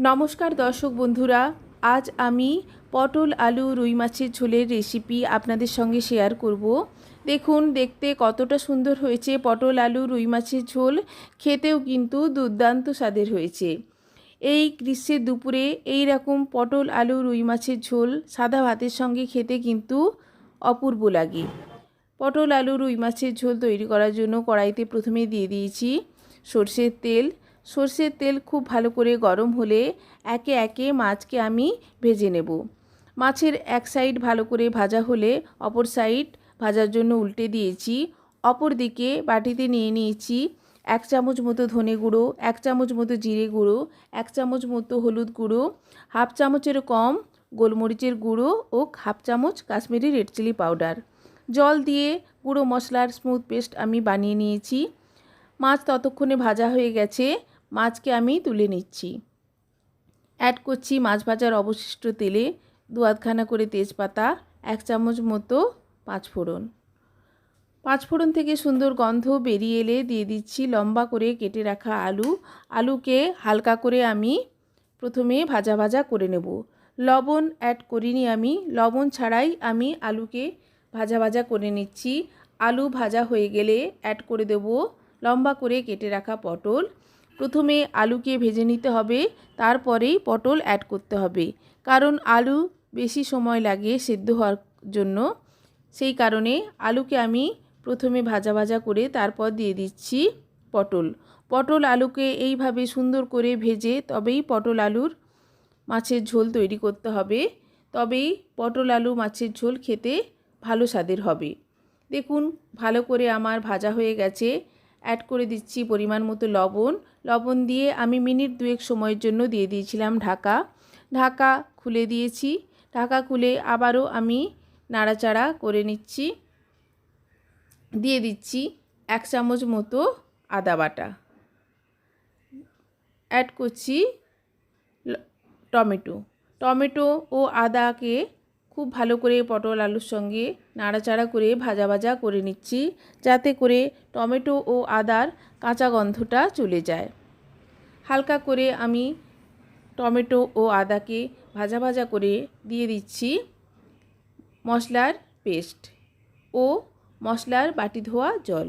নমস্কার দর্শক বন্ধুরা, আজ আমি পটল, আলু, রুই মাছের ঝোলের রেসিপি আপনাদের সঙ্গে শেয়ার করব। দেখুন, দেখতে কতটা সুন্দর হয়েছে পটল, আলু, রুই মাছের ঝোল। খেতেও কিন্তু দুর্দান্ত স্বাদের হয়েছে। এই গ্রীষ্মের দুপুরে এই রকম পটল, আলু, রুই মাছের ঝোল সাদা ভাতের সঙ্গে খেতে কিন্তু অপূর্ব লাগে। পটল, আলু, রুই মাছের ঝোল তৈরি করার জন্য কড়াইতে প্রথমে দিয়ে দিয়েছি সর্ষের তেল সর্ষের তেল খুব ভালো করে গরম হলে একে একে মাছকে আমি ভেজে নেব। মাছের এক সাইড ভালো করে ভাজা হলে অপর সাইড ভাজার জন্য উল্টে দিয়েছি। অপর দিকে বাটিতে নিয়ে নিয়েছি এক চামচ মতো ধনে গুঁড়ো, এক চামচ মতো জিরে গুঁড়ো, এক চামচ মতো হলুদ গুঁড়ো, হাফ চামচের কম গোলমরিচের গুঁড়ো ও হাফ চামচ কাশ্মীরি রেড চিলি পাউডার। জল দিয়ে গুঁড়ো মশলার স্মুথ পেস্ট আমি বানিয়ে নিয়েছি। মাছ ততক্ষণে ভাজা হয়ে গেছে। মাছকে আমি তুলে নিচ্ছি। অ্যাড করছি মাছ ভাজার অবশিষ্ট তেলে দু আধখানা করে তেজপাতা, এক চামচ মতো পাঁচফোড়ন পাঁচফোড়ন থেকে সুন্দর গন্ধ বেরিয়ে এলে দিয়ে দিচ্ছি লম্বা করে কেটে রাখা আলু। আলুকে হালকা করে আমি প্রথমে ভাজা ভাজা করে নেব। লবণ অ্যাড করিনি আমি। লবণ ছাড়াই আমি আলুকে ভাজা ভাজা করে নিচ্ছি। আলু ভাজা হয়ে গেলে অ্যাড করে দেব। লম্বা করে কেটে রাখা পটল। প্রথমে আলুকে ভেজে নিতে হবে, তারপরেই পটল অ্যাড করতে হবে। কারণ আলু বেশি সময় লাগে সেদ্ধ হওয়ার জন্য। সেই কারণে আলুকে আমি প্রথমে ভাজা ভাজা করে তারপর দিয়ে দিচ্ছি পটল। পটল আলুকে এইভাবে সুন্দর করে ভেজে তবেই পটল আলুর মাছের ঝোল তৈরি করতে হবে। তবেই পটল আলু মাছের ঝোল খেতে ভালো স্বাদের হবে। দেখুন, ভালো করে আমার ভাজা হয়ে গেছে। অ্যাড করে দিচ্ছি পরিমাণ মতো লবণ। লবণ দিয়ে আমি মিনিট দুয়েক সময়ের জন্য দিয়ে দিয়েছিলাম ঢাকা। ঢাকা খুলে দিয়েছি। ঢাকা খুলে আবারও আমি নাড়াচাড়া করে নিচ্ছি। দিয়ে দিচ্ছি এক চামচ মতো আদা বাটা। অ্যাড করছি টমেটো। টমেটো ও আদাকে খুব ভালো করে পটল আলুর সঙ্গে নাড়াচাড়া করে ভাজা ভাজা করে নিচ্ছি, যাতে করে টমেটো ও আদার কাঁচা গন্ধটা চলে যায়। হালকা করে আমি টমেটো ও আদাকে ভাজা ভাজা করে দিয়ে দিচ্ছি মশলার পেস্ট ও মশলার বাটি ধোয়া জল।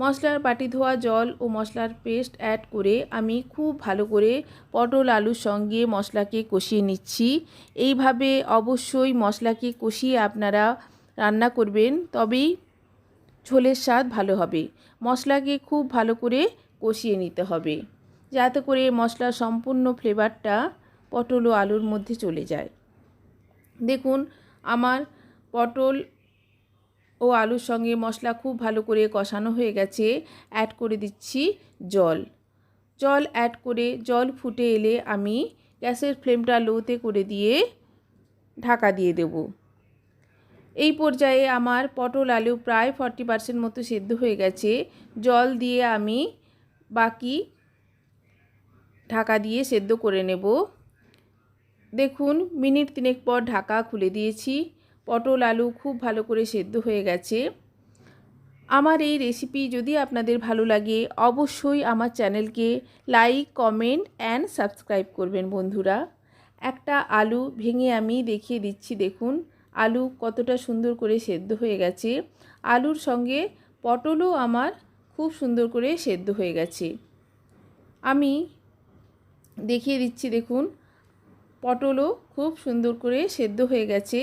মশলার বাটি ধোয়া জল ও মশলার পেস্ট অ্যাড করে আমি খুব ভালো করে পটল আলুর সঙ্গে মশলাকে কষিয়ে নিচ্ছি। এইভাবে অবশ্যই মশলাকে কষিয়ে আপনারা রান্না করবেন, তবেই ঝোলের স্বাদ ভালো হবে। মশলাকে খুব ভালো করে কষিয়ে নিতে হবে, যাতে করে মশলার সম্পূর্ণ ফ্লেভারটা পটল ও আলুর মধ্যে চলে যায়। দেখুন, আমার পটল ও আলুর সঙ্গে মশলা খুব ভালো করে কষানো হয়ে গেছে অ্যাড করে দিচ্ছি জল। জল অ্যাড করে জল ফুটে এলে আমি গ্যাসের ফ্লেমটা লোতে করে দিয়ে ঢাকা দিয়ে দেব। এই পর্যায়ে আমার পটল আলু প্রায় ফর্টি পার্সেন্ট মতো সেদ্ধ হয়ে গেছে। জল দিয়ে আমি বাকি ঢাকা দিয়ে সেদ্ধ করে নেব। দেখুন, মিনিট তিনেক পর ঢাকা খুলে দিয়েছি। পটল, আলু খুব ভালো করে সেদ্ধ হয়ে গেছে। আমার এই রেসিপি যদি আপনাদের ভালো লাগে, অবশ্যই আমার চ্যানেলকে লাইক কমেন্ট অ্যান্ড সাবস্ক্রাইব করবেন বন্ধুরা। একটা আলু ভেঙে আমি দেখিয়ে দিচ্ছি, দেখুন। আলু কতটা সুন্দর করে সেদ্ধ হয়ে গেছে। আলুর সঙ্গে পটলও আমার খুব সুন্দর করে সেদ্ধ হয়ে গেছে। আমি দেখিয়ে দিচ্ছি, দেখুন। পটলও খুব সুন্দর করে সেদ্ধ হয়ে গেছে।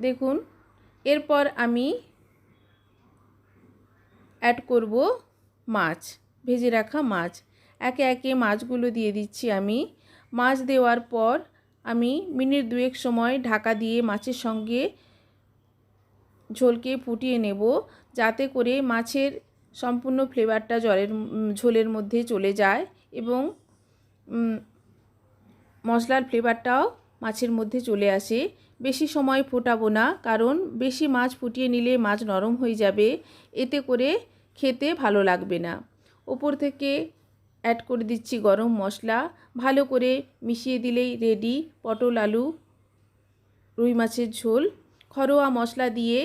দেখুন, এরপর আমি অ্যাড করব মাছ, ভেজে রাখা মাছ। একে একে মাছগুলো দিয়ে দিচ্ছি আমি। মাছ দেওয়ার পর আমি মিনিট দুয়েক সময় ঢাকা দিয়ে মাছের সঙ্গে ঝোলকে ফুটিয়ে নেব, যাতে করে মাছের সম্পূর্ণ ফ্লেভারটা জলের ঝোলের মধ্যে চলে যায় এবং মশলার ফ্লেভারটাও মাছের মধ্যে চলে আসে। বেশি সময় ফোটাবো না, কারণ বেশি মাছ ফুটিয়ে নিলে মাছ নরম হয়ে যাবে। এতে করে খেতে ভালো লাগবে না। ওপর থেকে অ্যাড করে দিচ্ছি গরম মশলা। ভালো করে মিশিয়ে দিলেই রেডি পটল, আলু, রুই মাছের ঝোল। ঘরোয়া মশলা দিয়ে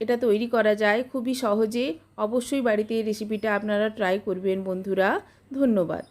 এটা তৈরি করা যায়। খুবই সহজে। অবশ্যই বাড়িতে এই রেসিপিটা আপনারা ট্রাই করবেন বন্ধুরা। ধন্যবাদ।